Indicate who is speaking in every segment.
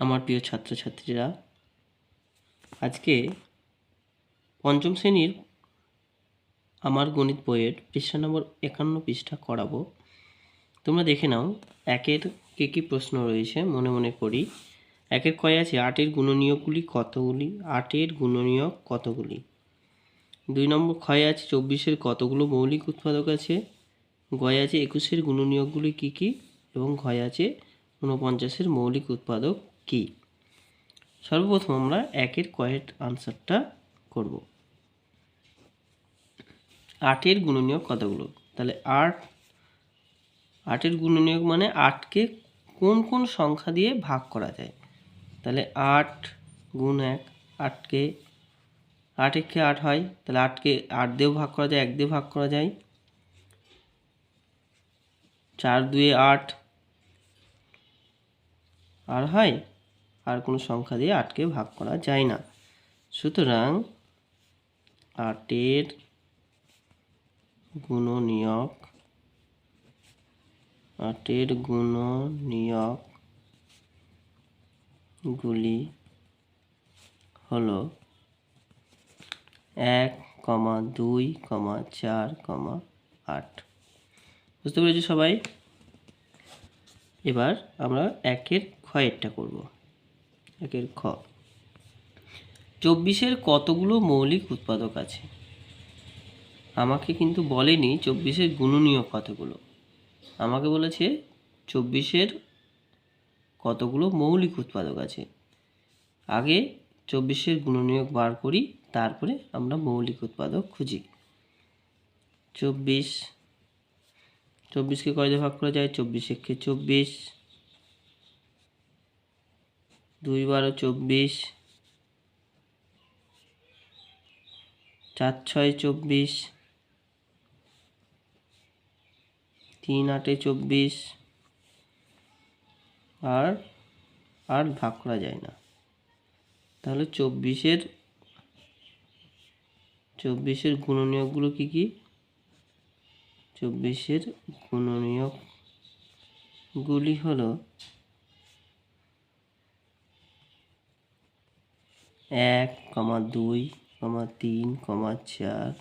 Speaker 1: আমার প্রিয় ছাত্রছাত্রীরা, আজকে পঞ্চম শ্রেণির আমার গণিত বইয়ের পৃষ্ঠা নম্বর একান্ন পৃষ্ঠা করাবো। তোমরা দেখে নাও, একের কী কী প্রশ্ন রয়েছে, মনে মনে করি। একের কয় আছে? আটের গুণনীয়কগুলি কতগুলি? আটের গুণনীয়ক কতগুলি? দুই নম্বর ক্ষয় আছে, চব্বিশের কতগুলো মৌলিক উৎপাদক আছে? গয় আছে, একুশের গুণনীয়কগুলি কী কী? এবং ঘয় আছে, ঊনপঞ্চাশের মৌলিক উৎপাদক কী? সর্বপ্রথম আমরা একের কয়ের আনসারটা করব। আটের গুণনীয়ক কতগুলো? তাহলে আট, আটের গুণনীয়ক মানে আটকে কোন কোন সংখ্যা দিয়ে ভাগ করা যায়? তাহলে আট গুণ এক, আটকে আট একে আট হয়, তাহলে আটকে আট দিয়েও ভাগ করা যায়, এক দিয়ে ভাগ করা যায়। চার দুয়ে আট আর হয় আর কোনো সংখ্যা দিয়ে আটকে ভাগ করা যায় না। সুতরাং আটের গুণনীয়ক আটের গুণনীয়ক গুলি হলো এক কমা দুই কমা চার কমা আট। বুঝতে পেরেছি সবাই? এবার আমরা একের ক্ষয়েরটা করব। একের খ। চব্বিশের কতগুলো মৌলিক উৎপাদক আছে? আমাকে কিন্তু বলেনি চব্বিশের গুণনীয় কতগুলো। আমাকে বলেছে চব্বিশের কতগুলো মৌলিক উৎপাদক আছে। আগে চব্বিশের গুণনীয়ক বার করি, তারপরে আমরা মৌলিক উৎপাদক খুঁজি। চব্বিশ, চব্বিশকে কয় ভাগ করা যায়? চব্বিশ একে চব্বিশ দুই বারো চব্বিশ, চার ছয় চব্বিশ, তিন আটে চব্বিশ, আর আর ভাগ করা যায় না। তাহলে চব্বিশের চব্বিশের গুণনীয়কগুলো কি কি? চব্বিশের গুণনীয়কগুলি হলো এক, কমা দুই, কমা তিন, কমা চার,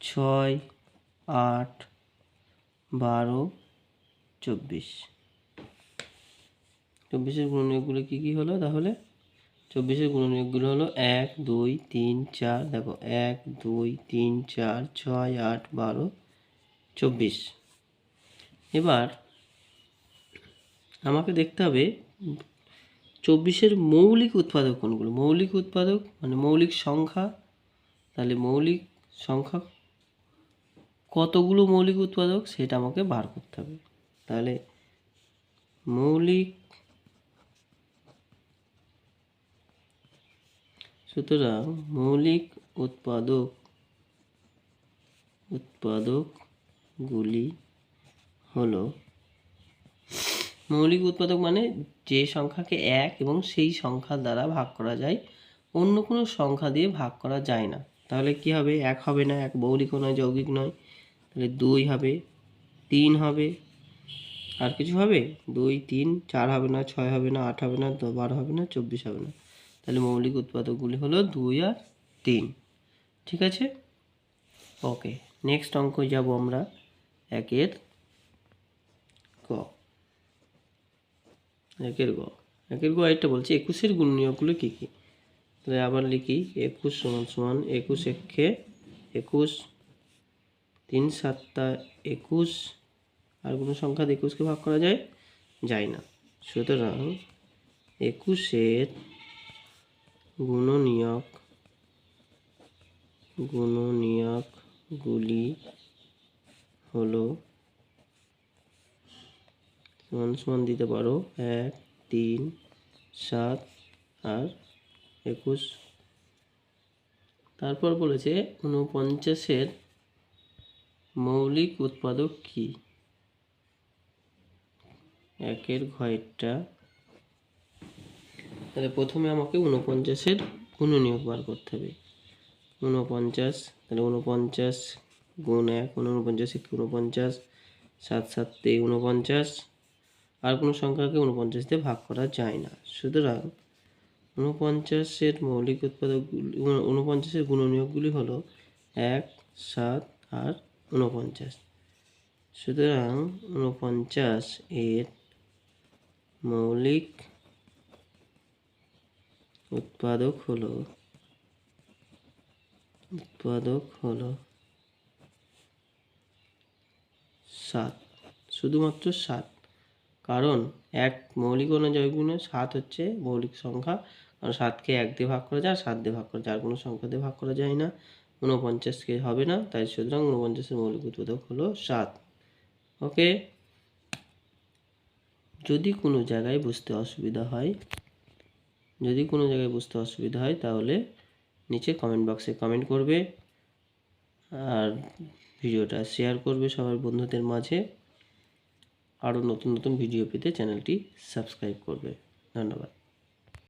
Speaker 1: ছয়, আট, বারো, চব্বিশ। চব্বিশের গুণনীয়কগুলো কী কী হলো তাহলে? চব্বিশের গুণনীয়কগুলো হলো এক, দুই, তিন, চার, দেখো, এক, দুই, তিন, চার, ছয়, আট, বারো, চব্বিশ। এবার আমাকে দেখতে হবে চব্বিশের মৌলিক উৎপাদক কোনগুলো? মৌলিক উৎপাদক মানে মৌলিক সংখ্যা, তাহলে মৌলিক সংখ্যা কতগুলো মৌলিক উৎপাদক সেটা আমাকে বার করতে হবে। তাহলে মৌলিক সুতরাং মৌলিক উৎপাদক, উৎপাদকগুলি হলো মৌলিক উৎপাদক মানে যে সংখ্যাকে এক এবং সেই সংখ্যা দ্বারা ভাগ করা যায়, অন্য কোনো সংখ্যা দিয়ে ভাগ করা যায় না। তাহলে কি হবে? এক হবে না, এক মৌলিকও নয়, যৌগিক নয়। তাহলে দুই হবে, তিন হবে। আর কিছু হবে? দুই, তিন, চার হবে না, ছয় হবে না, আট হবে না বারো হবে না, চব্বিশ হবে না। তাহলে মৌলিক উৎপাদকগুলি হলো দুই আর তিন। ঠিক আছে? ওকে, নেক্সট অঙ্ক যাব আমরা। একের ক একের গ। একের গ একটা বলছি, একুশের গুণনীয়কগুলো কী কী? তাহলে আবার লিখি, একুশ সমান সমান, একুশ একে একুশ, তিন সাতটা একুশ, আর কোনো সংখ্যা একুশকে ভাগ করা যায়? যায় না। সুতরাং একুশের গুণনীয়ক, গুণনীয়কগুলি হলো সমান সমান দিতে পারো। এক, তিন, সাত আর একুশ। তারপর বলেছে ঊনপঞ্চাশের মৌলিক উৎপাদক কি? একের ঘয়েরটা। তাহলে প্রথমে আমাকে ঊনপঞ্চাশের গুণনীয়ক বার করতে হবে। ঊনপঞ্চাশ, তাহলে ঊনপঞ্চাশ গুণ এক, ঊনপঞ্চাশ একে ঊনপঞ্চাশ, সাত সাতে ঊনপঞ্চাশ আর কোনো সংখ্যাকে উনপঞ্চাশ দিয়ে ভাগ করা যায় না। সুতরাং উনপঞ্চাশের মৌলিক উৎপাদকগুলি উন- উনপঞ্চাশের গুণনীয়কগুলি হলো এক, সাত আর উনপঞ্চাশ সুতরাং উনপঞ্চাশ এর মৌলিক উৎপাদক হলো উৎপাদক হলো সাত। শুধুমাত্র সাত। কারণ এক মৌলিক অনুযায়ী গুণে সাত হচ্ছে মৌলিক সংখ্যা। কারণ সাতকে এক দিয়ে ভাগ করা যায় সাত দিয়ে ভাগ করা যায়। আর কোনো সংখ্যা দিয়ে ভাগ করা যায় না। ঊনপঞ্চাশকে হবে না। তাই সুতরাং ঊনপঞ্চাশের মৌলিক উৎপাদক হলো সাত। ওকে? যদি কোনো জায়গায় বুঝতে অসুবিধা হয়, যদি কোনো জায়গায় বুঝতে অসুবিধা হয়, তাহলে নিচে কমেন্ট বক্সে কমেন্ট করবে। আর ভিডিওটা শেয়ার করবে সবার বন্ধুদের মাঝে। আরও নতুন নতুন ভিডিও পেতে চ্যানেলটি সাবস্ক্রাইব করবে। ধন্যবাদ।